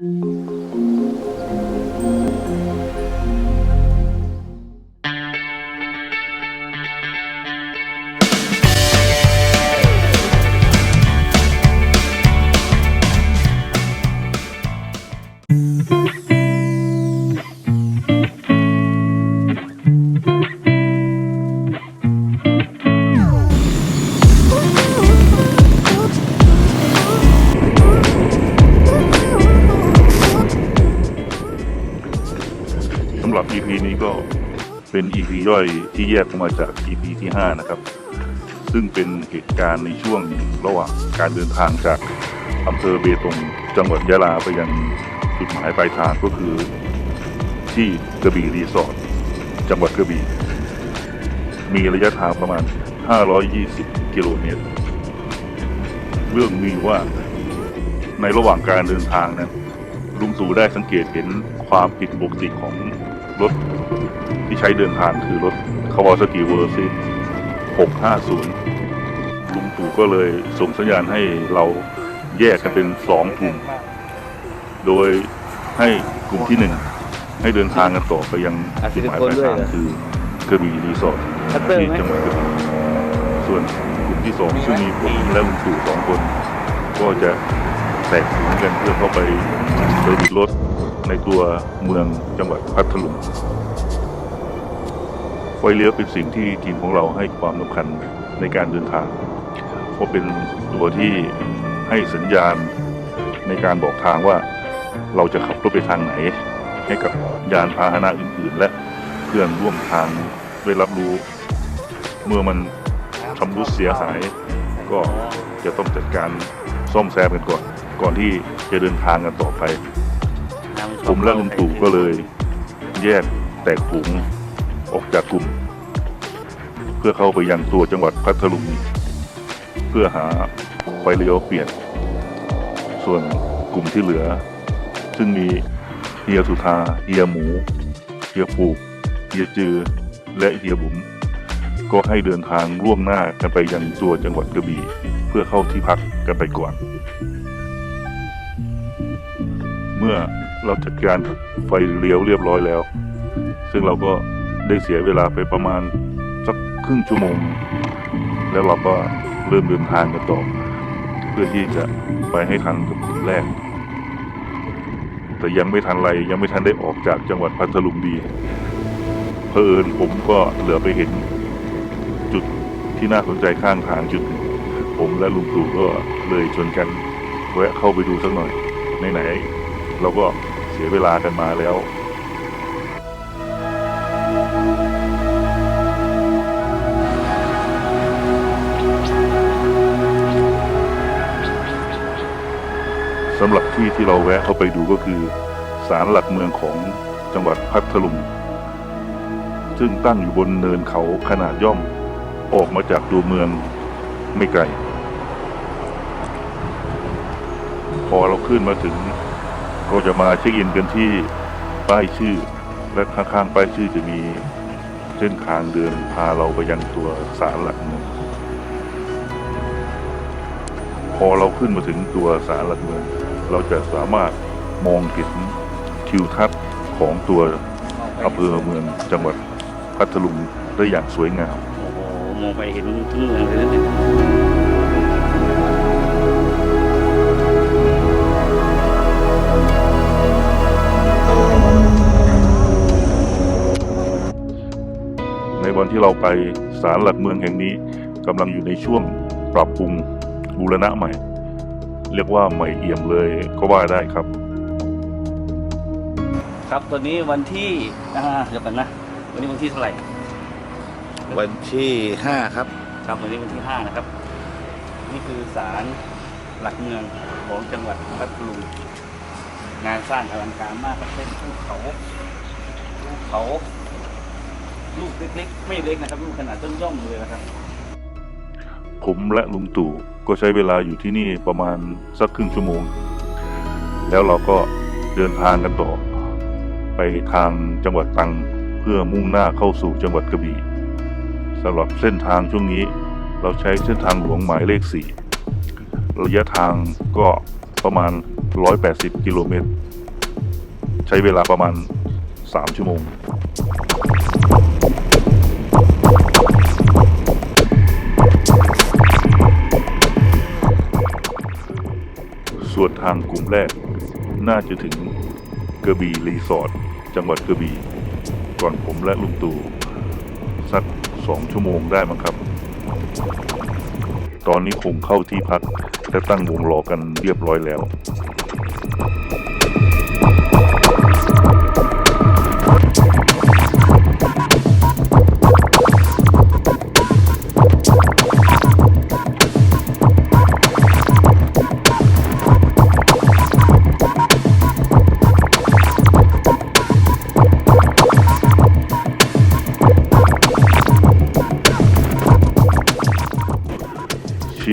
ส นี้ก็เป็น EP ย่อยที่แยกออกมาจาก EP ที่ 5 นะครับ ซึ่งเป็นเหตุการณ์ในช่วงระหว่างการเดินทางจากอำเภอเบตงจังหวัดยะลาไปยังจุดหมายปลายทางก็คือที่กระบี่รีสอร์ทจังหวัดกระบี่มีระยะทางประมาณ 520 กิโลเมตร เรื่องมีว่าในระหว่างการเดินทางนั้นลุงตู่ได้สังเกตเห็นความผิดปกติของ รถที่ใช้เดินทางคือรถคาวาซากิเวอร์ซิ650 ลุงตู่ก็เลยส่งสัญญาณให้เราแยกกันเป็นสองกลุ่ม โดยให้กลุ่มที่หนึ่งให้เดินทางกันต่อไปยังจุดหมายปลายทางคือกระบี่รีสอร์ทที่จังหวัดกระบี่ส่วนกลุ่มที่สองซึ่งมีผมและลุงตู่สองคน ก็จะแตกถึงกันเพื่อเข้าไปเซอร์วิสรถ ในตัวเมืองจังหวัดพัทลุงไฟเลี้ยวเป็นสิ่งที่ทีมของเราให้ความสำคัญในการเดินทาง เพราะเป็นตัวที่ให้สัญญาณในการบอกทางว่าเราจะขับรถไปทางไหน ให้กับยานพาหนะอื่นๆ และเพื่อนร่วมทางได้รับรู้ เมื่อมันชำรุดเสียหาย ก็จะต้องจัดการซ่อมแซมกันก่อน ก่อนที่จะเดินทางกันต่อไป ผมและลุงตู่ก็เลย แยกแตกถุงออกจากกลุ่ม เพื่อเข้าไปยังตัวจังหวัดพัทลุงเพื่อหาไฟเลี้ยวเปลี่ยน ส่วนกลุ่มที่เหลือ ซึ่งมีเฮียสุธาเฮียหมูเฮียปูเฮียจือ และเฮียบุ๋มก็ให้เดินทางร่วมหน้ากันไปยังตัวจังหวัดกระบี่เพื่อเข้าที่พักกันไปก่อน เมื่อ เราจัดการไฟเลี้ยวเรียบร้อยแล้ว ซึ่งเราก็ได้เสียเวลาไปประมาณสักครึ่งชั่วโมง แล้วเราก็เริ่มเดินทางกันต่อ เพื่อที่จะไปให้ทันกับกลุ่มแรก แต่ยังไม่ทันไรยังไม่ทันได้ออกจากจังหวัดพัทลุงดีเพอเอิญผมก็เหลือไปเห็นจุดที่น่าสนใจข้างทางจุดหนึ่งผมและลุงตู่ก็เลยชวนกันแวะเข้าไปดูสักหน่อยไหนๆเราก็ สียเวลากันมาแล้วสำหรับที่ที่เราแวะเข้าไปดูก็คือศาลหลักเมืองของจังหวัดพัทลุง ซึ่งตั้งอยู่บนเนินเขาขนาดย่อม ออกมาจากตัวเมืองไม่ไกล พอเราขึ้นมาถึง ก็จะมาเช็คอินกันที่ป้ายชื่อ และข้างๆป้ายชื่อจะมีเส้นทางเดินพาเราไปยังตัวศาลหลักเมืองพอเราขึ้นมาถึงตัวศาลหลักเมืองเราจะสามารถมองเห็นทิวทัศน์ของตัวอำเภอเมืองจังหวัดพัทลุงได้อย่างสวยงาม โอ้โหมองไปเห็นทั้งเมืองเลยนะเนี่ย ที่เราไปศาลหลักเมืองแห่งนี้กำลังอยู่ในช่วงปรับปรุงบูรณะใหม่ เรียกว่าใหม่เอี่ยมเลยก็ว่าได้ครับ ครับตอนนี้วันที่อ่าเดี๋ยวกันนะ วันนี้วันที่เท่าไหร่ วันที่ห้าครับ ครับวันนี้วันที่ห้านะครับ นี่คือศาลหลักเมืองของจังหวัดพัทลุงงานสร้างอลังการมากครับเป็นภูเขาภูเขา ลูกเล็กๆ ไม่เล็กนะครับ ลูกขนาดต้นย่อมเลยนะครับ ผมและลุงตู่ก็ใช้เวลาอยู่ที่นี่ประมาณสักครึ่งชั่วโมง แล้วเราก็เดินทางกันต่อ ไปทางจังหวัดตรังเพื่อมุ่งหน้าเข้าสู่จังหวัดกระบี่สำหรับเส้นทางช่วงนี้ เราใช้เส้นทางหลวงหมายเลข 4 ระยะทางก็ประมาณ 180 กิโลเมตร ใช้เวลาประมาณ 3 ชั่วโมง ส่วนทางกลุ่มแรก น่าจะถึงกระบี่รีสอร์ทจังหวัดกระบี่ก่อนผมและลุงตู่สักสองชั่วโมงได้มั้งครับ ตอนนี้คงเข้าที่พักและตั้งวงรอกันเรียบร้อยแล้ว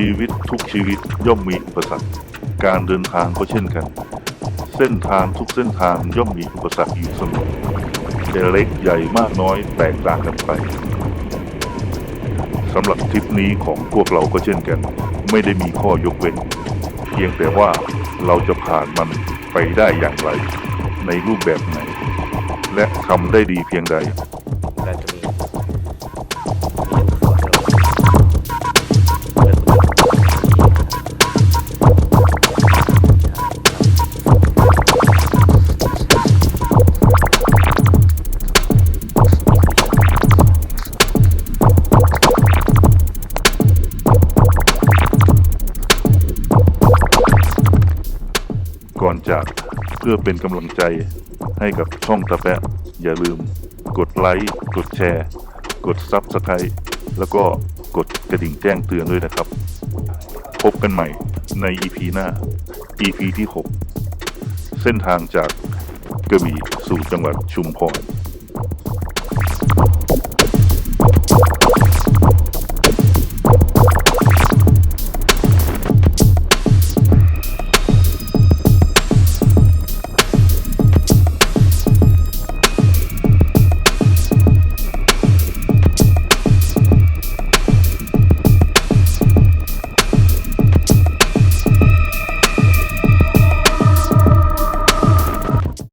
ชีวิตทุกชีวิตย่อมมีอุปสรรค การเดินทางก็เช่นกัน เส้นทางทุกเส้นทางย่อมมีอุปสรรคอยู่เสมอแต่เล็กใหญ่มากน้อยแตกต่างกันไปสำหรับทริปนี้ของพวกเราก็เช่นกัน ไม่ได้มีข้อยกเว้น เพียงแต่ว่าเราจะผ่านมันไปได้อย่างไร ในรูปแบบไหน และทำได้ดีเพียงใด จาคเพื่อเป็นกำลังใจให้กับช่องตะแปะ อย่าลืม กดไลค์กดแชร์ กดซับสไครต์แล้วก็กดกระดิ่งแจ้งเตือนด้วยนะครับ พบกันใหม่ใน EP หน้า EP ที่ 6 เส้นทางจากกระบี่สู่จังหวัดชุมพร